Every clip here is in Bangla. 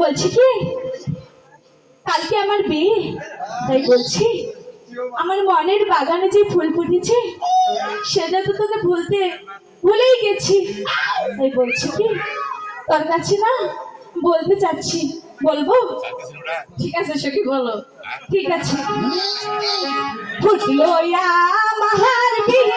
বলছি কি? কালকে আমার বিয়ে, তাই বলছি? আমার মনের বাগানে যে ফুল ফুটেছে, সেটা তো তোকে ভুলতে ভুলেই গেছি, তাই বলছি কি? তোর কাছে না বলতে চাচ্ছি, বলব? ঠিক আছে সখী, বলো। ঠিক আছে। ফুটলো আমার বিয়ে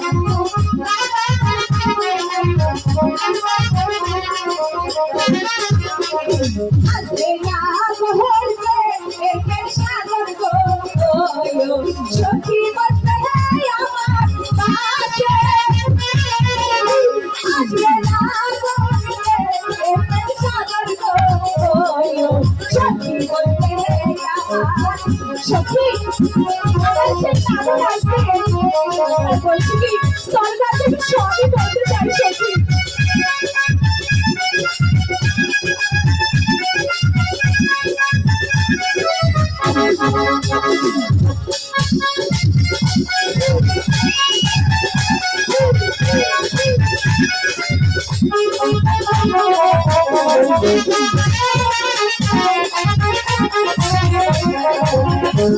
সত্যি বলছি কি সরকার থেকে সবই বলতে চাই সত্যি Thank you. Sorry,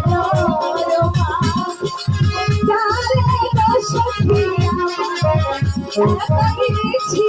করেছি।